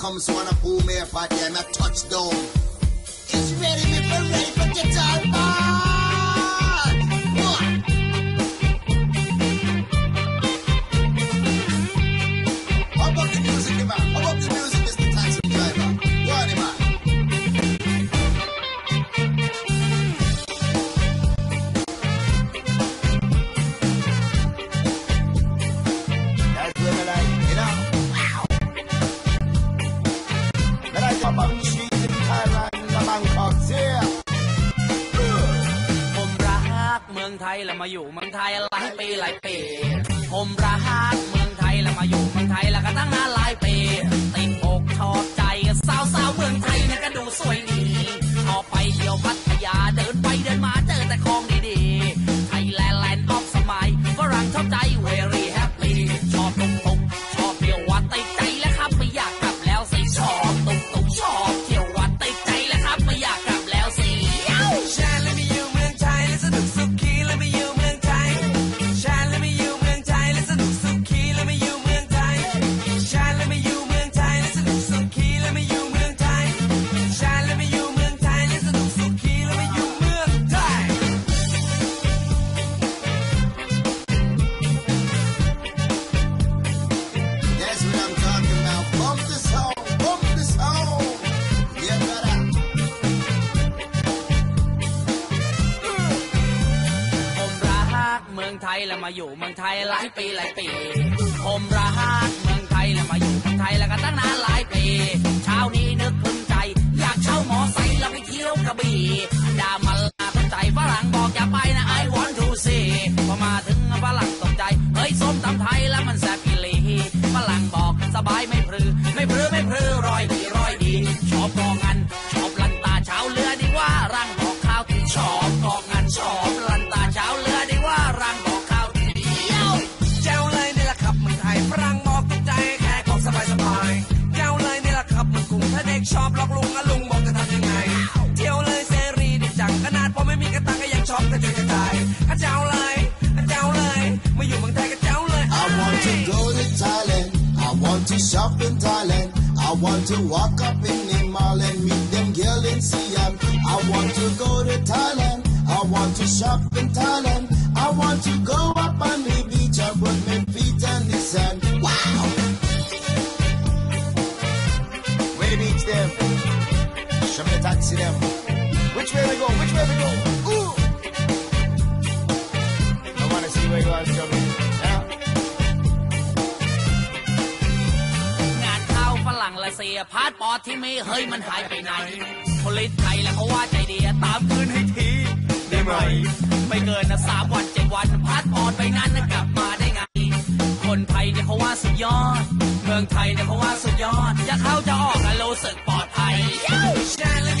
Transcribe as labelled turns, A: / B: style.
A: comes one of who may party and a touchdown. It's ready, me
B: ไทยแล้วมาอยู่เมืองไทยหลายปีหลายปีผมรักเมืองไทยแล้วมาอยู่เมืองไทยแล้วก็ตั้งนานหลายปีติดอกชอบใจ เมืองไทยแล้วมาอยู่
C: เมืองไทย
B: หลายปีหลายปี ผมรักเมืองไทยแล้วมาอยู่เมืองไทยแล้วก็ตั้งนานหลายปี เช้านี้นึกพึงใจ อยากเช่าหมอไซค์แล้วไปเที่ยวกระบี่ดามาลาตั้งใจฝรั่งบอกอย่าไปนะ I want to see พอมาถึงฝรั่งตกใจ เฮ้ยส้มตำไทยแล้วมันแซ่บอีหลีฝรั่งบอกสบายไม่ ชอบกระ
C: จุยกระจายอะเจ้าเลยอะเจ้าเลยมาอยู่เมืองไทยก็เจ้าเลย
A: I want to go to Thailand. I want to shop in Thailand. I want to walk up in the mall and meet them girl in Siam. I want to go to Thailand. I want to shop in Thailand. I want to go up on the beach and put my feet on the sand. Wow! Where the beach them? Show me the taxi them. Which way we go? Which way we go? go?
B: พาสปอร์ตที่มีเฮ้ยมันหายไปไหนผลิตไทยแล้วเขาว่าใจเดียตามคืนให้ที ได้ไหม ไม่เกินนะสามวันเจ็ดวันพาสปอร์ตไปนั้นนะกลับมาได้ไง คนไทยเนี่ยเขาว่าสุดยอด เมืองไทยเนี่ยเขาว่าสุดยอด จะเข้าจะออกนะรู้สึกปลอดภัย
C: ชาและไ